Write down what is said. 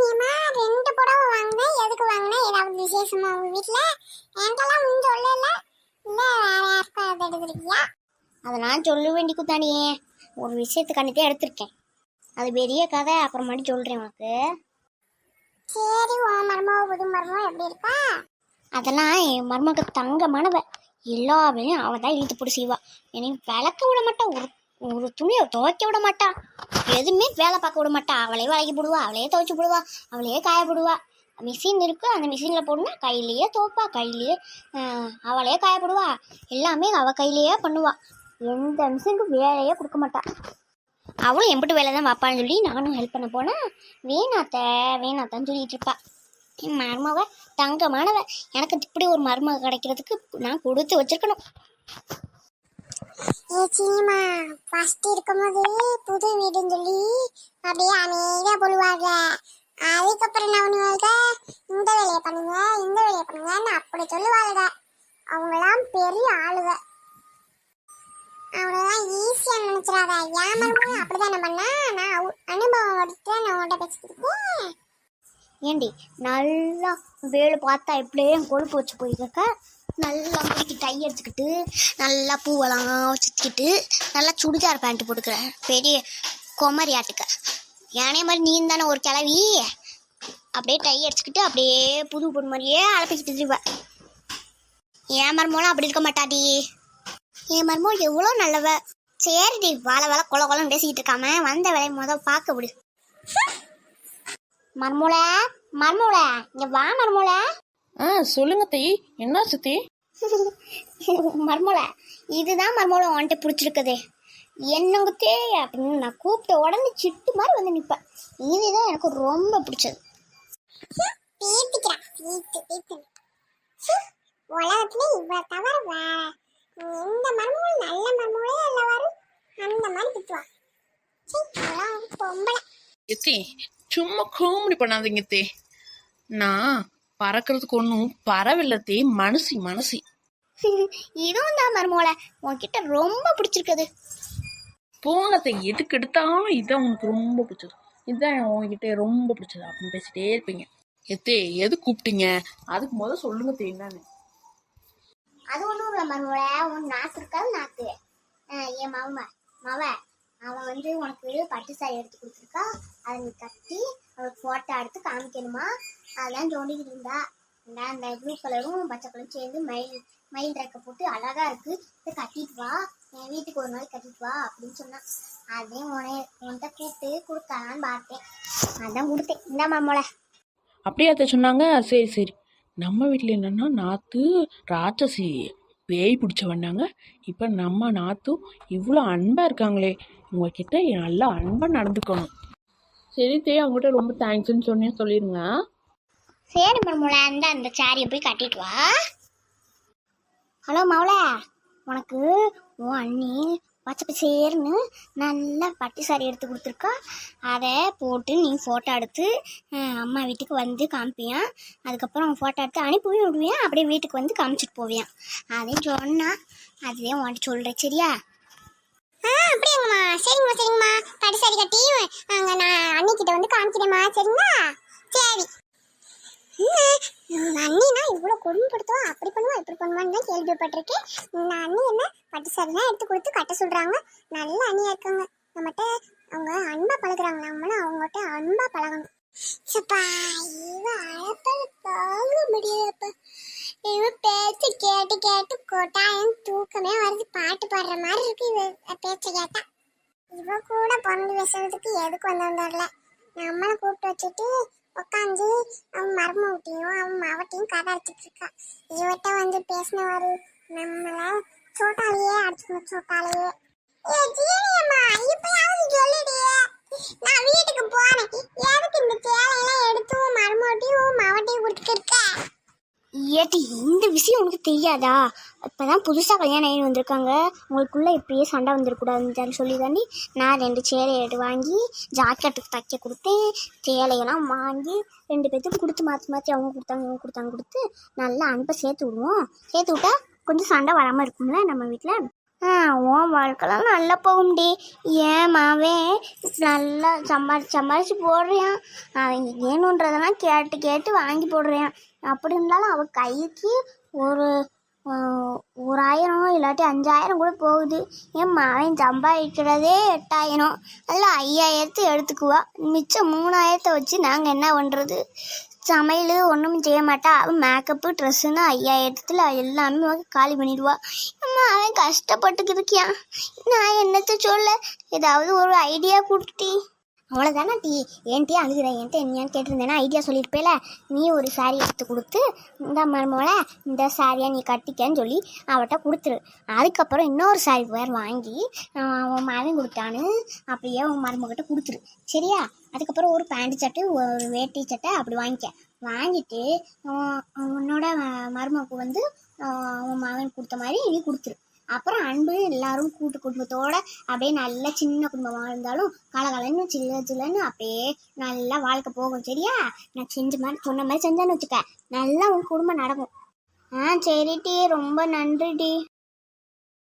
சீனியம்மா ரெண்டு புடவை வாங்கினேன். எதுக்கு வாங்கினேன்? ஏதாவது விசேஷமா உங்க வீட்டுல என்கிட்டலாம் ஒன்றும் சொல்லல. இல்ல வேற யாருக்கும் அது எடுத்துருக்கியா அதை நான் சொல்ல வேண்டி குத்தானியே ஒரு விஷயத்துக்காண்டிதான் எடுத்திருக்கேன். அது பெரிய கதை. அப்புறமாட்டி சொல்கிறேன் உனக்கு. சரி உன் மருமோ புது மருமோ எப்படி இருக்கா? அதெல்லாம் என் மருமக தங்கமானவ. எல்லா வேலையும் அவள் தான் இழுத்து போட்டு செய்வா. என்னை விளக்க விட மாட்டா. ஒரு ஒரு துணியை துவைக்க விட மாட்டா. எதுவுமே வேலை பார்க்க விட மாட்டா. அவளே வளைக்கி போடுவா அவளே துவைச்சி போடுவா அவளே காய போடுவா. மிஷின் இருக்குது அந்த மிஷினில் போடணும்னா கையிலேயே துவைப்பா கையிலேயே அவளையே அவளே காய போடுவா. எல்லாமே அவள் கையிலேயே பண்ணுவா. எந்த மிஷினுக்கும் வேலையே கொடுக்க மாட்டா. அவளும் எம்பிட்டு வேலை தான் பார்ப்பான்னு சொல்லி நானும் ஹெல்ப் பண்ண போனால் வேணாத்த வேணாத்தான்னு சொல்லிட்டு இருப்பா. என் மருமவ தங்கமானவ. எனக்கு இப்படி ஒரு மருமக கிடைக்கிறதுக்கு நான் கொடுத்து வச்சிருக்கணும். ஏ சீனியம்மா ஃபர்ஸ்ட் இருக்கும்போது புது வீடுன்னு சொல்லி அப்படியே அமைதியா போடுவாங்க. அதுக்கப்புறம் என்ன பண்ணுவாங்க? இந்த வேலையை பண்ணுங்க இந்த வேலையை பண்ணுங்கன்னு அப்படி சொல்லுவாங்க அவங்களாம் பெரிய ஆளுக அவ்வளோதான் ஈஸியா நினைச்சிடாத. ஏன் மருமகன் அப்படிதானே பண்ணா? நான் அவ- அனுபவம் எடுத்து நான் உங்கள்கிட்ட பேசிட்டு இருக்கேன் ஏண்டி நல்லா வேலை பார்த்தா எப்படியே கொழுப்பு வச்சு போயிருக்க நல்லா முடிக்கு டை அடிச்சுக்கிட்டு நல்லா பூவெல்லாம் சுற்றிக்கிட்டு நல்லா சுடிதார் பேண்ட் போட்டுக்கிறேன். பெரிய குமரி ஆட்டுக்க. ஏனே மாதிரி நீ தானே ஒரு கிளவி அப்படியே டை அடிச்சுக்கிட்டு அப்படியே புது பொண்ணு மாதிரியே அலப்பிக்கிட்டு திருவ என் மருமோலாம் அப்படி இருக்க மாட்டாடி. என் மருமோ எவ்வளோ நல்லவ. சரிடி வாழை வேலை கொல கொலன்னு பேசிக்கிட்டு இருக்காம வந்த வேலையை முத பார்க்க விடு. மர்மூல மர்மூல இங்கே வா மர்மூல ஆ சொல்லுங்க தை. என்ன சித்தி மர்மூல இதுதான் மர்மூல உன்கிட்ட பிடிச்சிருக்குது. என்னங்குத்தே அப்படின்னு நான் கூப்பிட்ட உடனே சிட்டு மாதிரி வந்து நிப்பேன். இதுதான் எனக்கு ரொம்ப பிடிச்சது. உலகத்துல இவ்வளவு தவிர வேற எந்த மர்மமும் நல்ல மர்மமே இல்ல வரும் அந்த மாதிரி திட்டுவா. பொம்பளை. சும்மா காமெடி பண்ணாதீங்க தே. நான் பறக்கிறதுக்கு ஒன்றும் பரவில்ல தே மனசி மனசி. இதுவும் தான் மர்மூல உன்கிட்ட ரொம்ப பிடிச்சிருக்குது. போங்க தே எதுக்கு எடுத்தாலும் இதான் உனக்கு ரொம்ப பிடிச்சது. இதுதான் உங்ககிட்ட ரொம்ப பிடிச்சது அப்படின்னு பேசிட்டே இருப்பீங்க. எத்தே எது கூப்பிட்டீங்க? அதுக்கு முதல் சொல்லுங்க தே என்னன்னு. அது ஒன்றும் இல்லை மர்மூல உன் நாத்து இருக்காது அஹ் என் மவ மவ அவன் வந்து உனக்கு பட்டு சாரி எடுத்து கொடுத்துருக்கா. அதை நீ கட்டி அவளுக்கு ஃபோட்டோ எடுத்து காமிக்கணுமா? அதெல்லாம் தோண்டிக்கிட்டு இருந்தா. இந்த அந்த ப்ளூ கலரும் பச்சை கலரும் சேர்ந்து மயில் மயில் ரெக்க போட்டு அழகா இருக்கு. இதை கட்டிட்டு வா. என் வீட்டுக்கு ஒரு நாள் கட்டிட்டு வா அப்படின்னு சொன்னான். அதே உன உன்கிட்ட கூப்பிட்டு கொடுக்கலான்னு பார்த்தேன். அதான் கொடுத்தேன். இந்த மாமோல அப்படியே அத்தை சொன்னாங்க. சரி சரி. நம்ம வீட்டில் என்னென்னா நாற்று ராட்சசி பேய் பிடிச்ச வந்தாங்க இப்போ நம்ம நாத்தும் இவ்வளோ அன்பாக இருக்காங்களே. உங்ககிட்ட நல்லா அன்பாக நடந்துக்கணும். சரி தே அவங்ககிட்ட ரொம்ப தேங்க்ஸ்ன்னு சொன்னே சொல்லிடுங்க சரி மர்மூல அந்த அந்த சாரியை போய் கட்டிட்டு வா. ஹலோ மவுல உனக்கு உன் அண்ணி பச்சை பச்சேர்னு நல்ல பட்டு சாரி எடுத்து கொடுத்துருக்கா. அதை போட்டு நீ ஃபோட்டோ எடுத்து அம்மா வீட்டுக்கு வந்து காமிப்பியான் அதுக்கப்புறம் ஃபோட்டோ எடுத்து அனுப்பி விடுவியான் அப்படியே வீட்டுக்கு வந்து காமிச்சிட்டு போவியான் அதையும் சொன்னா அதுதான் உன்கிட்ட சொல்கிறேன் சரியா? அப்படியாங்கம்மா சரிங்கம்மா சரிங்கம்மா. பட்டு சரி கட்டி அங்கே நான் அண்ணிக்கிட்ட வந்து காமிக்கிறேம்மா சரிங்களா? சரி. என்ன, அண்ணினா இவ்வளோ கொடுமைப்படுத்துவா? அப்படி பண்ணுவா இப்படி பண்ணுவான்னு தான் கேள்விப்பட்டிருக்கேன். இந்த அண்ணி என்ன பட்டு சாரிலாம் எடுத்து கொடுத்து கட்ட சொல்கிறாங்க நல்ல அண்ணியா இருக்காங்க. நம்மகிட்ட அவங்க அன்பா பழகுறாங்க. நம்மளும் அவங்ககிட்ட அன்பா பழகணும். சப்பா இவன் அழப்பால் தாங்க முடியாதப்பா. இவன் பேச்சு கேட்டு கேட்டு கொட்டாயம் தூக்கமே வருது. பாட்டு பாடுற மாதிரி இருக்கு இவ பேச்ச கேட்டா. இவ கூட பொண்ணு பேசுறதுக்கு எதுக்கு வந்தோம் தெரியல. நம்மளை கூப்பிட்டு வச்சுட்டு உட்காந்து அவன் மருமகிட்டையும் அவன் மாவட்டையும் கதை அடிச்சிட்டு இருக்கா. இவட்ட வந்து பேசினவாரு நம்மள சோட்டாலேயே அடிச்சுக்கணும் சோட்டாலேயே ஏ ஜீனியம்மா இப்பயாவது சொல்லிடியே நான் வீட்டுக்கு போறேன் எதுக்கு இந்த சேலையெல்லாம் எடுத்து உன் மருமகிட்டையும் உன் மாவட்டையும் கொடுத்துட்டு இருக்க? ஏட்டி இந்த விஷயம் உனக்கு தெரியாதா? இப்போ தான் புதுசாக கல்யாணம் ஆகி வந்திருக்காங்க. உங்களுக்குள்ளே இப்படியே சண்டை வந்துடக்கூடாதுன்னு சொல்லி தாண்டி நான் ரெண்டு சேலை எடுத்து வாங்கி ஜாக்கெட்டுக்கு தைக்க கொடுத்தேன். சேலையெல்லாம் வாங்கி ரெண்டு பேர்த்துக்கும் கொடுத்து மாற்றி மாற்றி அவங்க கொடுத்தாங்க இவங்க கொடுத்தாங்க கொடுத்து நல்லா அன்பை சேர்த்து விடுவோம். சேர்த்து விட்டா கொஞ்சம் சண்டை வராமல் இருக்கும்ல நம்ம வீட்டில் ஆ உன் வாழ்க்கைலாம் நல்லா போகும்டி. ஏன் மாவன் நல்லா சம்பாரி சம்பாதிச்சு போடுறான் அவன் வேணுன்றதெல்லாம் கேட்டு கேட்டு வாங்கி போடுறான் அப்படி இருந்தாலும் அவள் கைக்கு ஒரு ஒரு ஆயிரம் இல்லாட்டி அஞ்சாயிரம் கூட போகுது. என் மாவன் சம்பாதிக்கிறதே எட்டாயிரம். அதில் ஐயாயிரத்தை எடுத்துக்குவா. மிச்சம் மூணாயிரத்தை வச்சு நாங்கள் என்ன பண்ணுறது சமையல் ஒன்றும் செய்ய மாட்டா. அவன் மேக்கப்பு ட்ரெஸ்ஸுன்னு ஐயாயிரத்தில் எல்லாமே காலி பண்ணிடுவா. அம்மா அவன் கஷ்டப்பட்டுக்கிருக்கியான் நான் என்னத்த சொல்ல? ஏதாவது ஒரு ஐடியா கொடுத்தி அவ்வளோதானே டீ? ஏன் டீ அழுகுறேன் என்கிட்ட என்னையான்னு கேட்டிருந்தேன்னா ஐடியா சொல்லியிருப்பேல. நீ ஒரு சாரி எடுத்து கொடுத்து இந்த மருமகளை இந்த சாரியை நீ கட்டிக்கன்னு சொல்லி அவட்ட கொடுத்துரு. அதுக்கப்புறம் இன்னொரு சாரி வேறு வாங்கி உன் அவன் மகன் கொடுத்தான்னு அப்படியே உன் மருமகிட்ட கொடுத்துரு. சரியா? அதுக்கப்புறம் ஒரு பேண்ட் சட்டை ஒரு வேட்டி சட்டை அப்படி வாங்கிக்க. வாங்கிட்டு உன்னோட மருமக்கு வந்து உன் மகன் கொடுத்த மாதிரி நீ கொடுத்துரு. அப்புறம் அன்பு எல்லாரும் கூட்டு குடும்பத்தோட அப்படியே நல்ல சின்ன குடும்பமாக இருந்தாலும் கலகலன்னு சில்ல சில்லன்னு அப்படியே நல்லா வாழ்க்கை போகும். சரியா? நான் செஞ்ச மாதிரி சொன்ன மாதிரி செஞ்சேன்னு வச்சுக்க. நல்லா உன் குடும்பம் நடக்கும். ஆ சரிடி ரொம்ப நன்றிடி.